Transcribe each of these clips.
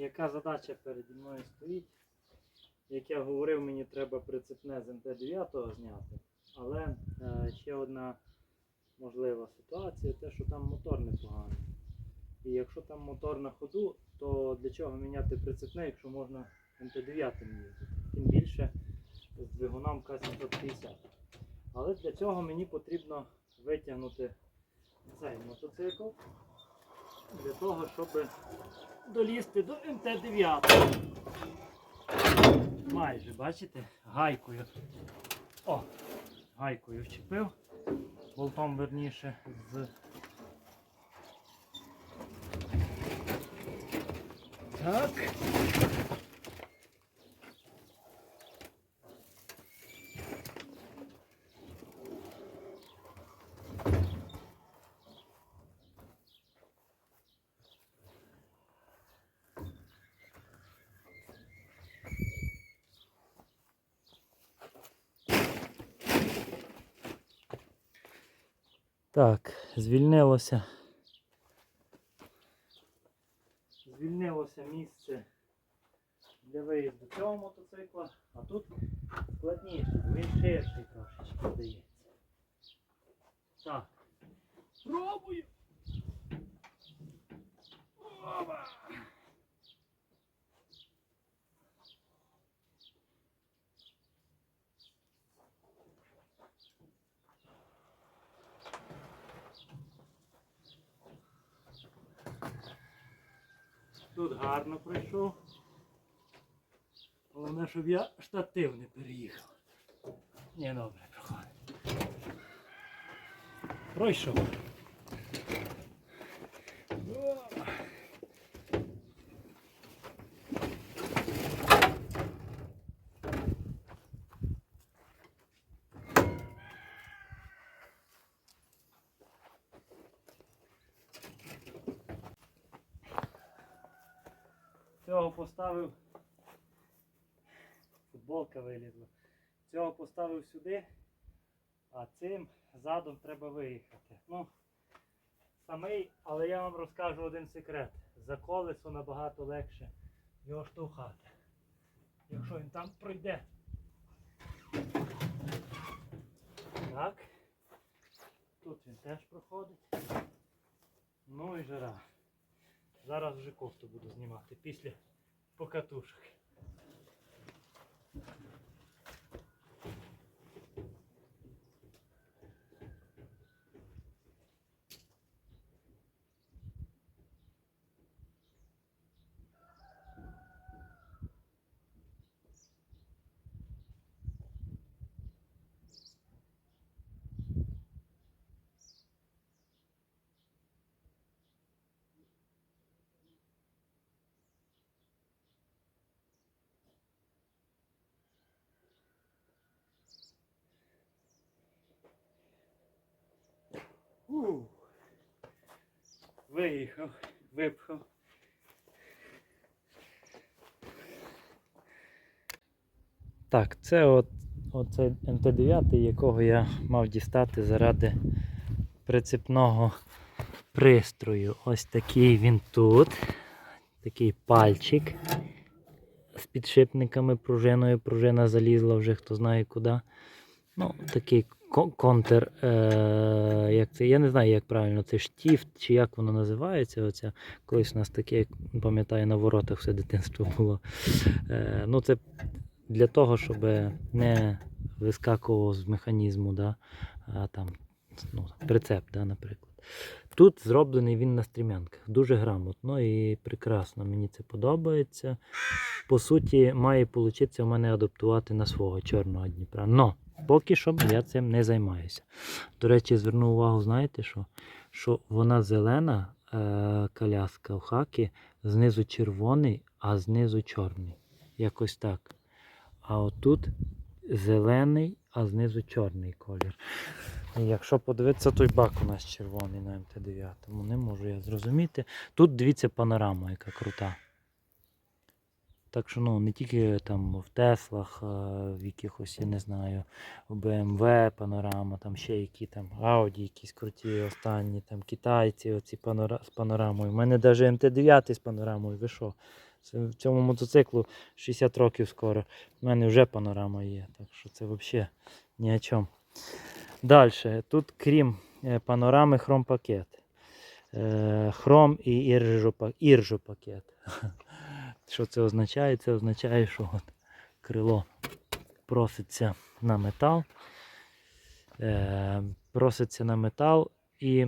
яка задача переді мною стоїть. Як я говорив, мені треба прицепне з МТ-9 зняти. Але е, ще одна можлива ситуація, те, що там мотор непоганий. І якщо там мотор на ходу, то для чого міняти прицепне, якщо можна МТ-9 їздити? Тим більше з двигуном К750. Але для цього мені потрібно витягнути цей мотоцикл для того, щоб долізти до МТ-9. Майже, бачите, гайкою. О, гайкою вчепив, болтом верніше з. Так. Так, звільнилося. Звільнилося місце для виїзду цього мотоцикла, а тут складніше, він ширший трошечки здається. Так. Пробую. Опа. Тут гарно пройшов. Головне, щоб я штатив не переїхав. Ні, добре, проходить. Пройшов. О! Цього поставив. Футболка вилізла. Цього поставив сюди, а цим задом треба виїхати. Ну, самий, але я вам розкажу один секрет. За колесо набагато легше його штовхати. Якщо він там пройде. Так. Тут він теж проходить. Ну і жара. Зараз вже кофту буду знімати після покатушок. Ух. Виїхав, випхав. Так, це от, оцей МТ-9, якого я мав дістати заради прицепного пристрою. Ось такий він тут. Такий пальчик з підшипниками, пружиною. Пружина залізла вже хто знає куди. Ну, такий контр, е, як це, я не знаю, як правильно, це штіфт, чи як воно називається. Оця, колись у нас таке, як пам'ятаю, на воротах все дитинство було. Е, ну, це для того, щоб не вискакував з механізму, да, а, там, ну, прицеп, да, наприклад. Тут зроблений він на стрімянках. Дуже грамотно і прекрасно. Мені це подобається. По суті, має вийти у мене адаптувати на свого чорного Дніпра. Но поки що я цим не займаюся. До речі, зверну увагу, знаєте що? Що вона зелена е- коляска в хакі, знизу червоний, а знизу чорний. Якось так. А отут зелений, а знизу чорний колір. Якщо подивитися, той бак у нас червоний на МТ-9, не можу я зрозуміти. Тут дивіться панорама, яка крута. Так що ну, не тільки там в Теслах, в якихось, я не знаю, в BMW панорама, там ще які там Audi якісь круті, останні, там китайці оці панора... з панорамою. У мене навіть МТ-9 з панорамою, ви що? В цьому мотоциклу 60 років скоро. У мене вже панорама є, так що це взагалі ні о чому. Далі, тут крім е, панорами хром-пакет. Е, Хром і іржопа- іржопакет. Що це означає? Це означає, що от крило проситься на метал. Е, Проситься на метал і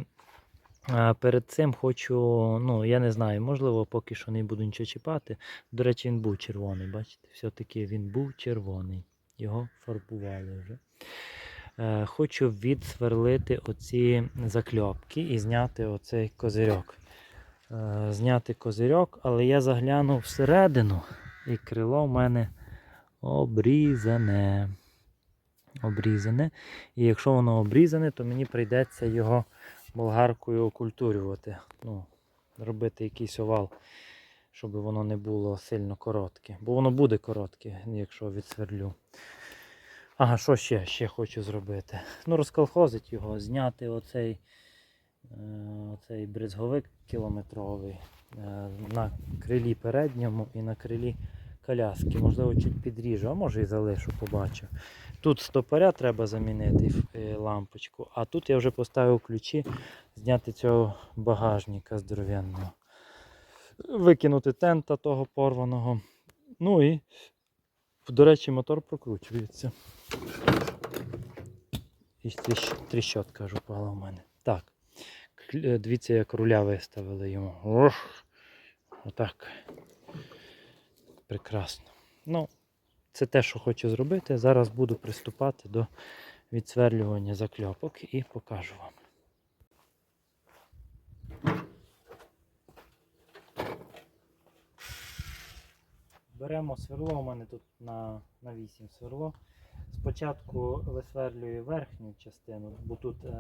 перед цим хочу, ну я не знаю, можливо, поки що не буду нічого чіпати. До речі, він був червоний, бачите? Все-таки він був червоний. Його фарбували вже. Е, Хочу відсверлити оці закльопки і зняти оцей козирьок. Е, Зняти козирьок, але я заглянув всередину, і крило в мене обрізане. Обрізане. І якщо воно обрізане, то мені прийдеться його болгаркою окультурювати. Ну, робити якийсь овал, щоб воно не було сильно коротке. Бо воно буде коротке, якщо відсверлю. Ага, що ще? Ще хочу зробити? Ну, розколхозити його, зняти оцей, е, оцей брезговик кілометровий е, на крилі передньому і на крилі коляски. Можливо, чуть підріжу, а може і залишу, побачу. Тут стопоря треба замінити е, лампочку, а тут я вже поставив ключі, зняти цього багажника здоровенного. Викинути тента того порваного. Ну і, до речі, мотор прокручується. І тріщотка ж упала в мене. Так. Е, Дивіться, як руля виставили йому. Ох. Отак. Прекрасно. Ну, це те, що хочу зробити. Зараз буду приступати до відсверлювання закльопок і покажу вам. Беремо сверло, у мене тут на, на 8 сверло. Спочатку висверлюю верхню частину, бо тут е,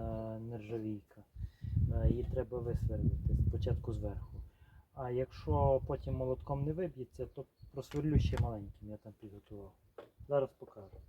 нержавійка. Е, її треба висверлити спочатку зверху. А якщо потім молотком не виб'ється, то просверлю ще маленьким, я там підготував. Зараз покажу.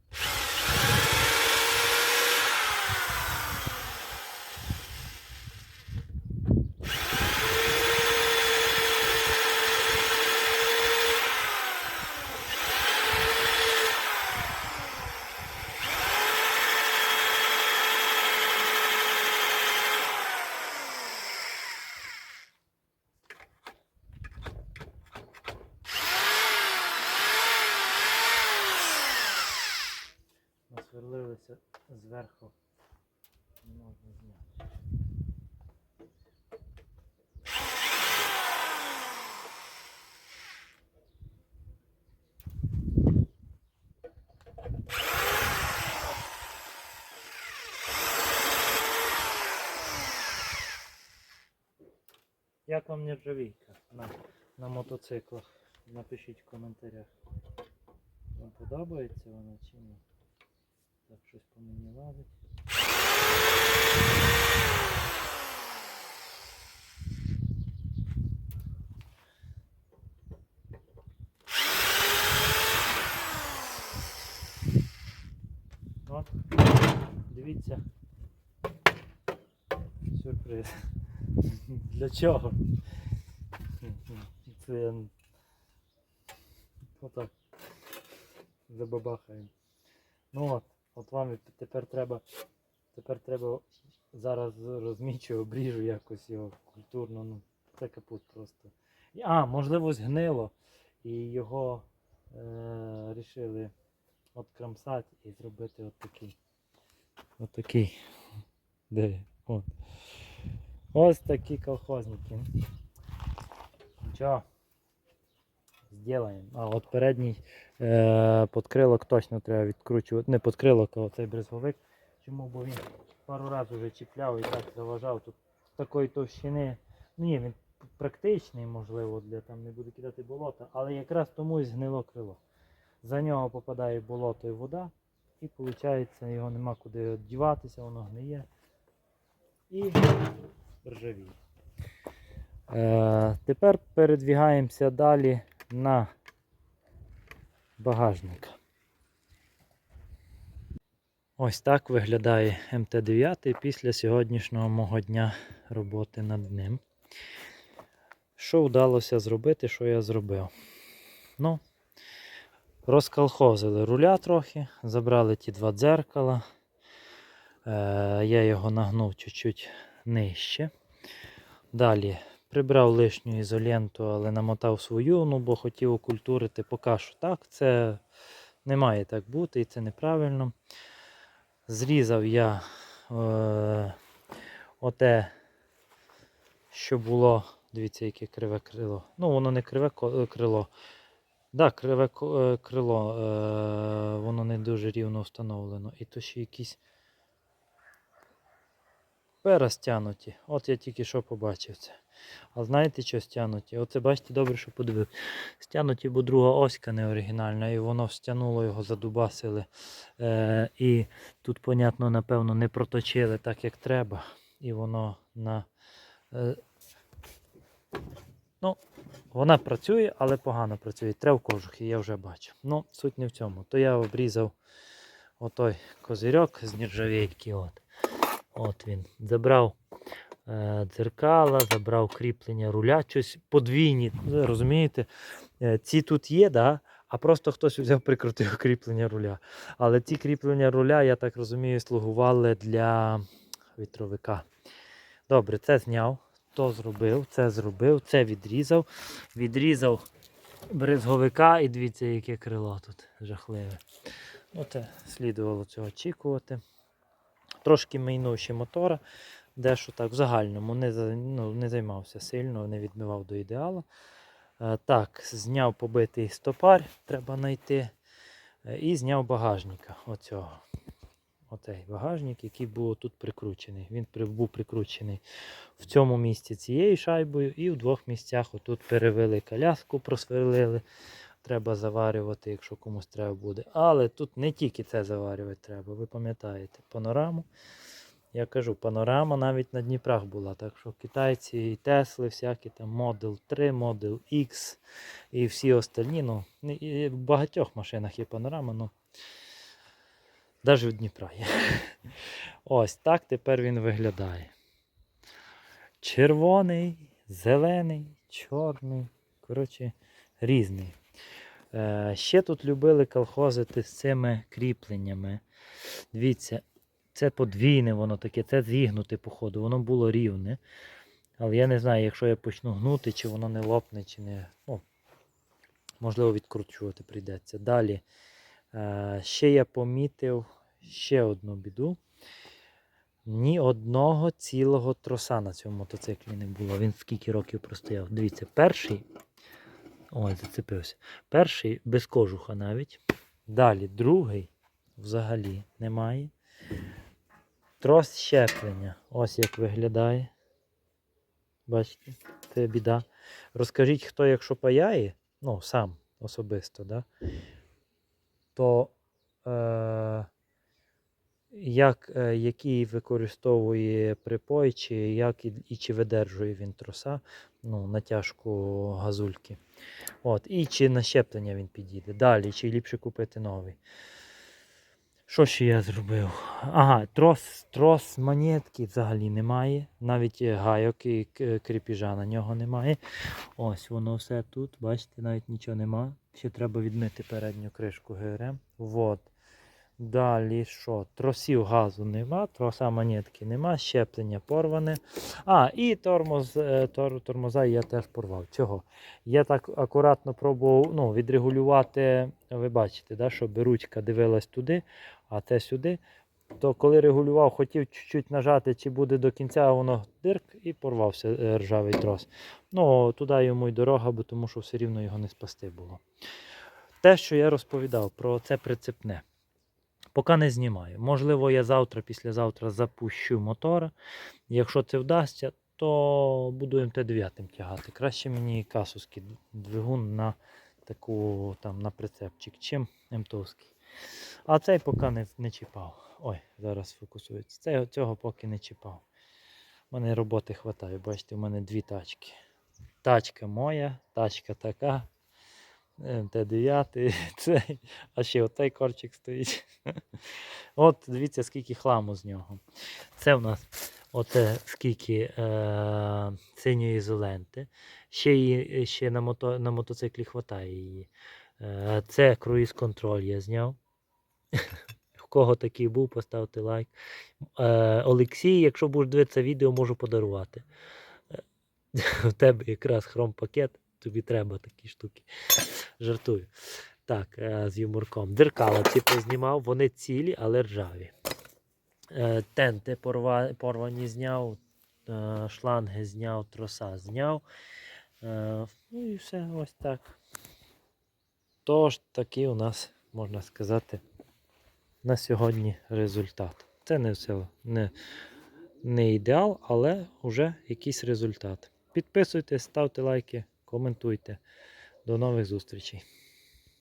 Насверлилися зверху. Не можна зняти. Як вам нержавійка на, на мотоциклах? Напишіть в коментарях. Вам подобається вона чи ні? Так, щось по мені лазить. От, дивіться. Сюрприз. Для чого? Це отак забабахаємо. Ну от, от вам тепер треба. Тепер треба зараз розмічу, обріжу якось його культурно. Ну, це капут просто. А, можливо, згнило. І його е, рішили откромсати і зробити от такий. От такий. Де? От. Ось такі колхозники. Нічого. Сделаємо. А от передній е, подкрилок точно треба відкручувати. Не подкрилок, а оцей брезговик. Чому? Бо він пару разів вже чіпляв і так заважав. Тут такої товщини. Ну ні, він практичний, можливо, для там не буду кидати болота, але якраз тому і згнило крило. За нього попадає болото і вода, і виходить, його нема куди діватися, воно гниє. І ржавіє. Е, тепер передвігаємося далі на багажник. Ось так виглядає МТ-9 після сьогоднішнього мого дня роботи над ним. Що вдалося зробити, що я зробив? Ну, розколхозили руля трохи, забрали ті два дзеркала. Е, я його нагнув чуть-чуть нижче. Далі прибрав лишню ізоленту, але намотав свою, ну бо хотів окультурити, поки що так. Це не має так бути і це неправильно. Зрізав я е, оте, що було, дивіться, яке криве крило. Ну, воно не криве крило. Да, криве е, крило, е, воно не дуже рівно встановлено. І то ще якісь пера стянуті. От я тільки що побачив це. А знаєте, що стянуті? Оце бачите, добре, що подивив. Стянуті, бо друга оська не оригінальна, і воно стягнуло його, задубасили. Е, і тут, понятно, напевно, не проточили так, як треба. І воно на. Е, ну, вона працює, але погано працює. Треба в кожухи, я вже бачу. Ну, суть не в цьому. То я обрізав отой козирьок з нержавійки. От. От він. Забрав е, дзеркала, забрав кріплення руля, щось подвійні. Розумієте? Е, ці тут є, да? а просто хтось взяв прикрутив кріплення руля. Але ці кріплення руля, я так розумію, слугували для вітровика. Добре, це зняв, то зробив, це зробив, це відрізав. Відрізав бризговика і дивіться, яке крило тут жахливе. Ну, це слідувало цього очікувати. Трошки майнув ще мотора, дещо так в загальному не, ну, не займався сильно, не відмивав до ідеалу. Е, Так, зняв побитий стопар, треба знайти. Е, І зняв багажника оцього. Оцей багажник, який був тут прикручений. Він був прикручений в цьому місці цією шайбою і в двох місцях отут перевели коляску, просверлили. Треба заварювати, якщо комусь треба буде. Але тут не тільки це заварювати треба, ви пам'ятаєте, панораму. Я кажу, панорама навіть на Дніпрах була. Так що китайці і Тесли, всякі там Model 3, Model X і всі остальні. Ну, і в багатьох машинах є панорама, ну навіть в Дніпра є. Ось так тепер він виглядає. Червоний, зелений, чорний. Коротше, різний. Е, ще тут любили колхозити з цими кріпленнями. Дивіться, це подвійне воно таке, це зігнуте, походу, воно було рівне. Але я не знаю, якщо я почну гнути, чи воно не лопне, чи не. Ну, можливо, відкручувати прийдеться. Далі. Е, ще я помітив ще одну біду. Ні одного цілого троса на цьому мотоциклі не було. Він скільки років простояв. Дивіться, перший. Ой, зацепився. Перший без кожуха навіть. Далі другий взагалі немає. Трос щеплення. Ось як виглядає. Бачите, це біда. Розкажіть, хто, якщо паяє, ну, сам особисто, да? То е, як, е, який використовує припой, чи як і, і чи видержує він троса, ну, натяжку газульки. От, і чи на щеплення він підійде. Далі, чи ліпше купити новий. Що ще я зробив? Ага, трос, трос монетки взагалі немає. Навіть гайок і кріпіжа на нього немає. Ось воно все тут. Бачите, навіть нічого нема. Ще треба відмити передню кришку ГРМ. Вот. Далі що? Тросів газу нема, троса монетки нема, щеплення порване. А, і тормоз, е, тор, тормоза я теж порвав. Чого? Я так акуратно пробував ну, відрегулювати, ви бачите, да, щоб ручка дивилась туди, а те сюди. То коли регулював, хотів чуть-чуть нажати, чи буде до кінця, воно дирк і порвався е, ржавий трос. Ну, туди йому й дорога, бо тому що все рівно його не спасти було. Те, що я розповідав про це прицепне. Поки не знімаю. Можливо, я завтра, післязавтра запущу мотора. Якщо це вдасться, то буду МТ-9 тягати. Краще мені касовський двигун на таку там на прицепчик, чим МТовський. А цей поки не, не чіпав. Ой, зараз фокусується. Цей, цього поки не чіпав. У мене роботи вистачає. Бачите, у мене дві тачки. Тачка моя, тачка така. МТ-9, цей, а ще оцей корчик стоїть. От дивіться, скільки хламу з нього. Це в нас Оце скільки е, синьої ізоленти. Ще, її, ще на, мото, на мотоциклі хватає її. Е, це круїз-контроль я зняв. Кого такий був, поставте лайк. Е, Олексій, якщо будеш дивитися відео, можу подарувати. Е, В тебе якраз хром-пакет, тобі треба такі штуки. Жартую. Так, е, з юморком. Деркала ці познімав, вони цілі, але ржаві. Е, Тенти порва, порвані зняв, е, шланги зняв, троса зняв. Е, Ну і все ось так. Тож такий у нас, можна сказати, на сьогодні результат. Це не все, не, не ідеал, але вже якийсь результат. Підписуйтесь, ставте лайки, коментуйте. До нових зустрічей.